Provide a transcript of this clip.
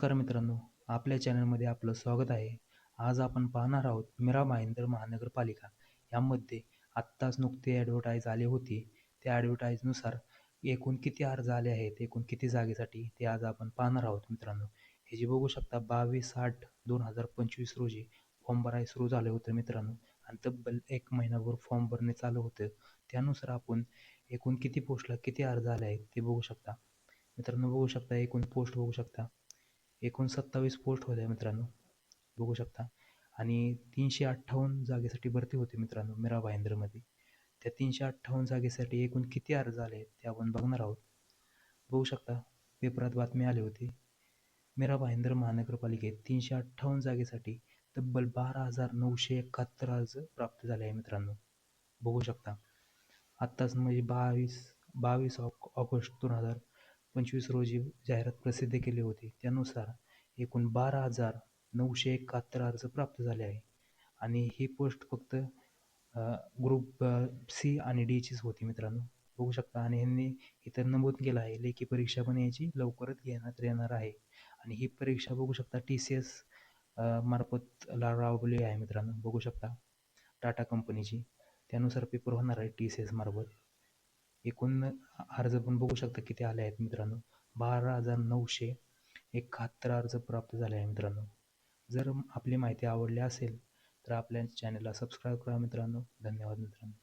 नमस्कार मित्रांनो आपल्या चॅनलमध्ये आपलं स्वागत आहे. आज आपण पाहणार आहोत मीरा भाईंदर महानगरपालिका यामध्ये आत्ताच नुकते ॲडव्हर्टाईज आले होती. त्या ॲडव्हर्टाईजनुसार एकूण किती अर्ज आले आहेत एकूण किती जागेसाठी ते आज आपण पाहणार आहोत मित्रांनो. हे जे बघू शकता बावीस आठ दोन हजार पंचवीस रोजी फॉर्म भराय सुरू झालं होतं मित्रांनो. आणि तब्बल एक महिनाभर फॉर्म भरणे चालू होतं. त्यानुसार आपण एकूण किती पोस्टला किती अर्ज आले आहेत ते बघू शकता. मित्रांनो बघू शकता एकूण पोस्ट बघू शकता. एकूण सत्तावीस पोस्ट होत्या मित्रांनो. बघू शकता. आणि तीनशे अठ्ठावन्न जागेसाठी भरती होती मित्रांनो मीरा भाईंद्रमध्ये त्या तीनशे अठ्ठावन्न जागेसाठी एकूण किती अर्ज आले ते आपण बघणार आहोत. बघू शकता. पेपरात बातमी आली होती. मीरा भाईंद्र महानगरपालिकेत तीनशे अठ्ठावन्न जागेसाठी तब्बल बारा हजार नऊशे एकाहत्तर अर्ज प्राप्त झाले आहे मित्रांनो. बघू शकता. आत्ताच म्हणजे बावीस बावीस ऑग ऑगस्ट दोन हजार पंचवीस रोजी जाहिरात प्रसिद्ध केली होती. त्यानुसार एकूण बारा हजार नऊशे एकाहत्तर अर्ज प्राप्त झाले आहे आणि ही पोस्ट फक्त ग्रुप सी आणि डीचीच होती मित्रांनो. बघू शकता आणि ह्यांनी इथं नमूद केलं आहे. लेखी परीक्षा पण याची लवकरच घेण्यात येणार आहे. आणि ही परीक्षा बघू शकता टी सी एस मार्फत ला राबवली आहे मित्रांनो. बघू शकता टाटा कंपनीची. त्यानुसार पेपर होणार आहे टी सी एस मार्फत. एकूण अर्ज पण बघू शकता किती आले आहेत मित्रांनो. बारा हजार नऊशे एकाहत्तर अर्ज प्राप्त झाले आहे मित्रांनो. जर आपली माहिती आवडली असेल तर आपल्या चॅनलला सबस्क्राईब करा मित्रांनो. धन्यवाद मित्रांनो.